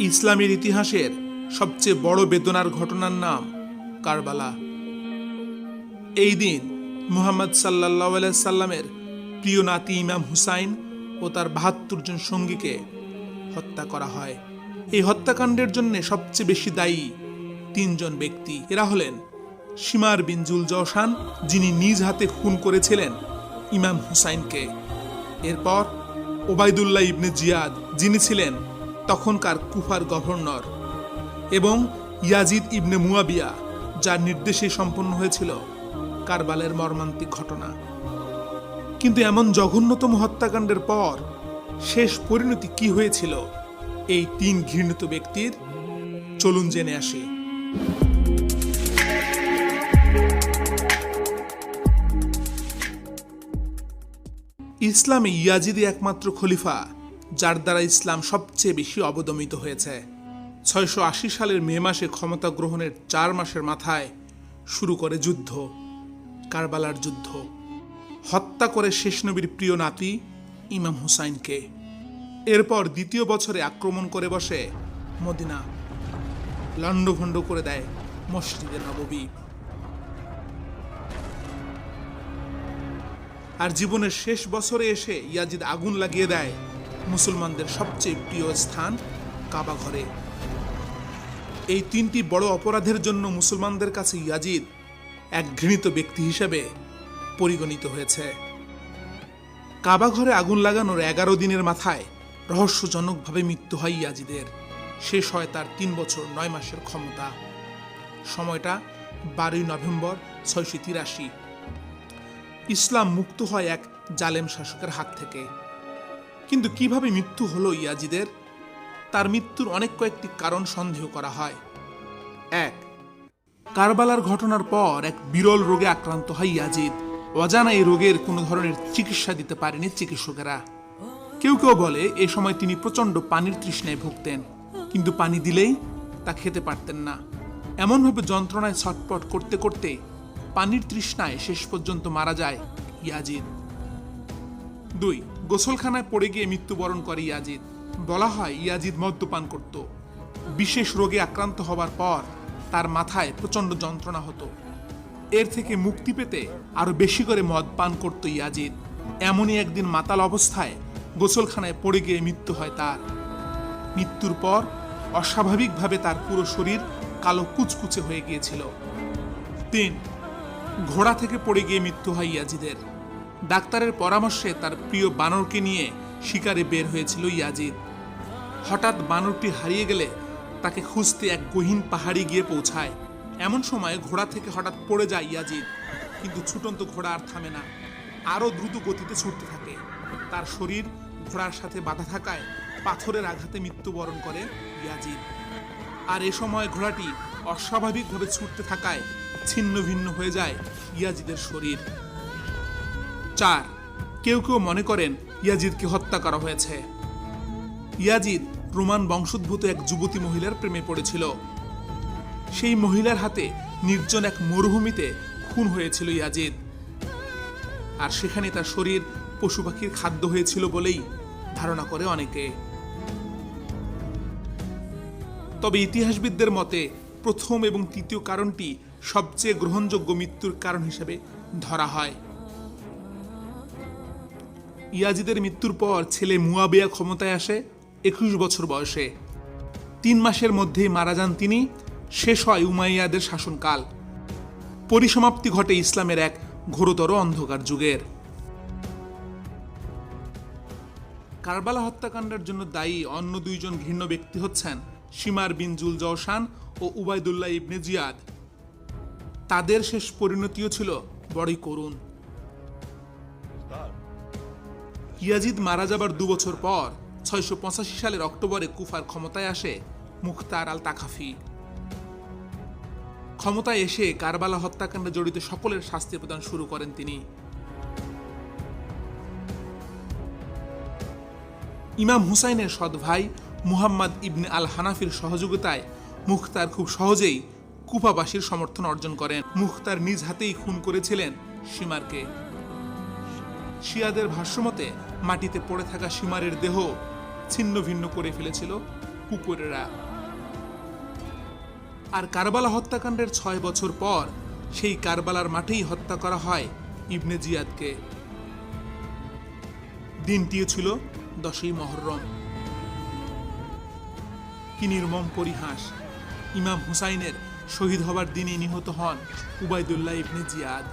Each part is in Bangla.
ইসলামের ইতিহাসের সবচেয়ে বড় বেদনার ঘটনার নাম কারবালা। এই দিন মুহাম্মদ সাল্লাহ সাল্লামের প্রিয় নাতি ইমাম হুসাইন ও তার বাহাত্তর জন সঙ্গীকে হত্যা করা হয়। এই হত্যাকাণ্ডের জন্য সবচেয়ে বেশি দায়ী তিনজন ব্যক্তি। এরা হলেন সীমার বিন জুল জওসান যিনি নিজ হাতে খুন করেছিলেন ইমাম হুসাইনকে। এরপর ওবায়দুল্লাহ ইবনে জিয়াদ, যিনি ছিলেন তখনকার কুফার গভর্নর এবং ইয়াজিদ ইবনে মুয়াবিয়া, যার নির্দেশে সম্পন্ন হয়েছিল কারবালের মর্মান্তিক ঘটনা। কিন্তু এমন জঘন্যতম হত্যাকাণ্ডের পর শেষ পরিণতি কি হয়েছিল এই তিন ঘৃণিত ব্যক্তির? চলুন জেনে আসি। ইসলামে ইয়াজিদি একমাত্র খলিফা। যার দ্বারা ইসলাম সবচেয়ে বেশি অবদমিত হয়েছে। ছয়শো আশি সালের মে মাসে ক্ষমতা গ্রহণের চার মাসের মাথায় শুরু করে যুদ্ধ, কারবালার যুদ্ধ। হত্যা করে শেষ নবীর প্রিয় নাতি ইমাম হুসাইনকে। এরপর দ্বিতীয় বছরে আক্রমণ করে বসে মদিনা, লণ্ডভণ্ড করে দেয় মসজিদে নববী। আর জীবনের শেষ বছরে এসে ইয়াজিদ আগুন লাগিয়ে দেয় মুসলমানদের সবচেয়ে প্রিয় স্থান কাবা ঘরে। এই তিনটি বড় অপরাধের জন্য মুসলমানদের কাছে ইয়াজিদ এক ঘৃণিত ব্যক্তি হিসেবে পরিগণিত হয়েছে। কাবা ঘরে আগুন লাগানোর এগারো দিনের মাথায় রহস্যজনকভাবে মৃত্যু হয় ইয়াজিদের। শেষ হয় তার তিন বছর নয় মাসের ক্ষমতা। সময়টা বারোই নভেম্বর ছয়শো তিরাশি। ইসলাম মুক্ত হয় এক জালেম শাসকের হাত থেকে। কিন্তু কীভাবে মৃত্যু হলো ইয়াজিদের? তার মৃত্যুর অনেক কয়েকটি কারণ সন্দেহ করা হয়। এক, কারবালার ঘটনার পর এক বিরল রোগে আক্রান্ত হয় ইয়াজিদ। অজানা এই রোগের কোনো ধরনের চিকিৎসা দিতে পারেনি চিকিৎসকেরা। কেউ কেউ বলে, এ সময় তিনি প্রচণ্ড পানির তৃষ্ণায় ভুগতেন, কিন্তু পানি দিলেই তা খেতে পারতেন না। এমনভাবে যন্ত্রণায় ছটপট করতে করতে পানির তৃষ্ণায় শেষ পর্যন্ত মারা যায় ইয়াজিদ। দুই, গোসলখানায় পড়ে গিয়ে মৃত্যুবরণ করে ইয়াজিদ। বলা হয় ইয়াজিদ মদ্যপান করত। বিশেষ রোগে আক্রান্ত হবার পর তার মাথায় প্রচণ্ড যন্ত্রণা হতো। এর থেকে মুক্তি পেতে আরও বেশি করে মদ পান করত ইয়াজিদ। এমনই একদিন মাতাল অবস্থায় গোসলখানায় পড়ে গিয়ে মৃত্যু হয় তার। মৃত্যুর পর অস্বাভাবিকভাবে তার পুরো শরীর কালো কুচকুচে হয়ে গিয়েছিল। তিন, ঘোড়া থেকে পড়ে গিয়ে মৃত্যু হয় ইয়াজিদের। ডাক্তারের পরামর্শে তার প্রিয় বানরকে নিয়ে শিকারে বের হয়েছিল ইয়াজিদ। হঠাৎ বানরটি হারিয়ে গেলে তাকে খুঁজতে এক গহীন পাহাড়ি গিয়ে পৌঁছায়। এমন সময় ঘোড়া থেকে হঠাৎ পড়ে যায় ইয়াজিদ, কিন্তু ছুটন্ত ঘোড়া আর থামে না। আরও দ্রুত গতিতে ছুটতে থাকে। তার শরীর ঘোড়ার সাথে বাধা থাকায় পাথরের আঘাতে মৃত্যুবরণ করে ইয়াজিদ। আর এ সময় ঘোড়াটি অস্বাভাবিকভাবে ছুটতে থাকায় ছিন্ন ভিন্ন হয়ে যায় ইয়াজিদের শরীর। চার। কেউ কেউ মনে করেন ইয়াজিদকে হত্যা করা হয়েছে। ইয়াজিদ রোমান বংশোদ্ভূত এক যুবতী মহিলার প্রেমে পড়েছিল। সেই মহিলার হাতে নির্জন এক মরুভূমিতে খুন হয়েছিল ইয়াজিদ। আর সেখানে তার শরীর পশু পাখির খাদ্য হয়েছিল বলেই ধারণা করে অনেকে। তবে ইতিহাসবিদদের মতে প্রথম এবং তৃতীয় কারণটি সবচেয়ে গ্রহণযোগ্য মৃত্যুর কারণ হিসেবে ধরা হয়। ইয়াজিদের মৃত্যুর পর ছেলে মুয়াবিয়া ক্ষমতায় আসে একুশ বছর বয়সে। তিন মাসের মধ্যেই মারা যান তিনি। শেষ হয় উমাইয়াদের শাসনকাল। পরিসমাপ্তি ঘটে ইসলামের এক ঘোরতর অন্ধকার যুগের। কারবালা হত্যাকাণ্ডের জন্য দায়ী অন্য দুইজন ঘৃণ্য ব্যক্তি হচ্ছেন সীমার বিন জুল জওসান ও উবায়দুল্লাহ ইবনে জিয়াদ। তাদের শেষ পরিণতিও ছিল বড়ই করুণ। ইয়াজিদ মারা যাবার দু বছর পর ছয়শো পঁচাশি সালের অক্টোবরে কুফার ক্ষমতায় আসে মুখতার আল তাকাফি ক্ষমতায় এসে কারবালা হত্যাকাণ্ডে জড়িত সকলের শাস্তি প্রদান শুরু করেন তিনি। ইমাম হুসাইনের সৎ ভাই মুহাম্মদ ইবনে আল হানাফির সহযোগিতায় মুখতার খুব সহজেই কুফাবাসীর সমর্থন অর্জন করেন। মুখতার নিজ হাতেই খুন করেছিলেন সীমারকে। শিয়াদের ভাষ্যমতে, মাটিতে পড়ে থাকা সীমারের দেহ ছিন্ন ভিন্ন করে ফেলেছিল কুকুরেরা। আর কারবালা হত্যাকাণ্ডের ছয় বছর পর সেই কারবালার মাঠেই হত্যা করা হয় ইবনে জিয়াদকে। দিনটিও ছিল দশই মহরম। কি নির্মম পরিহাস। ইমাম হুসাইনের শহীদ হবার দিনে নিহত হন উবাইদুল্লাহ ইবনে জিয়াদ।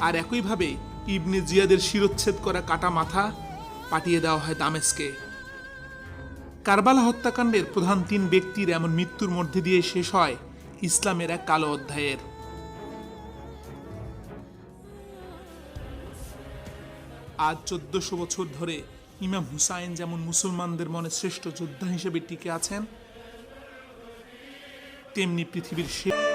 আর একইভাবে ইবনে জিয়াদের শিরোচ্ছেদ করা কাটা মাথা পাঠিয়ে দেওয়া হয় দামেস্কে। কারবালা হত্যাকাণ্ডের প্রধান তিন ব্যক্তির এমন মৃত্যুর মধ্যে দিয়ে শেষ হয় ইসলামের এক কালো অধ্যায়ের। আজ চোদ্দশো বছর ধরে ইমাম হুসাইন যেমন মুসলমানদের মনে শ্রেষ্ঠ যোদ্ধা হিসেবে টিকে আছেন, তেমনি পৃথিবীর শেষ